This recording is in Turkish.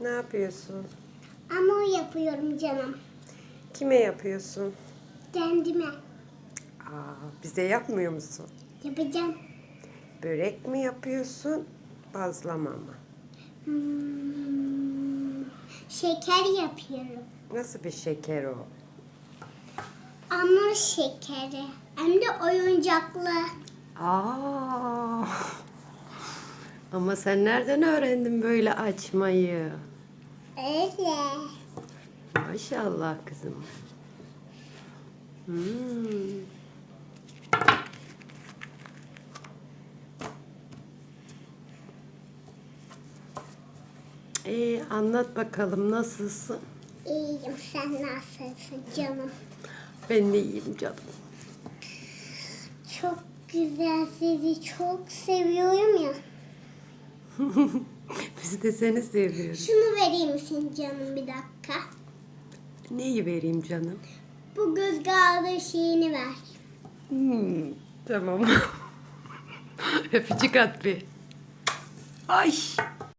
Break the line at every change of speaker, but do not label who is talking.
Ne yapıyorsun?
Hamur yapıyorum canım.
Kime yapıyorsun?
Kendime.
Aa, bize yapmıyor musun?
Yapacağım.
Börek mi yapıyorsun? Bazlama mı?
Hmm, şeker yapıyorum.
Nasıl bir şeker o?
Hamur şekeri. Hem de oyuncaklı.
Aa. Ama sen nereden öğrendin böyle açmayı?
Öyle.
Maşallah kızım. Hmm. Ee, anlat bakalım nasılsın?
İyiyim. Sen nasılsın canım?
Ben de iyiyim canım.
Çok güzel. Sizi çok seviyorum ya.
Biz de seni seviyoruz.
Şunu vereyim misin canım bir dakika?
Neyi vereyim canım?
Bu göz kararı şeyini ver.
Hmm, tamam. Öpücük at bir. Ay.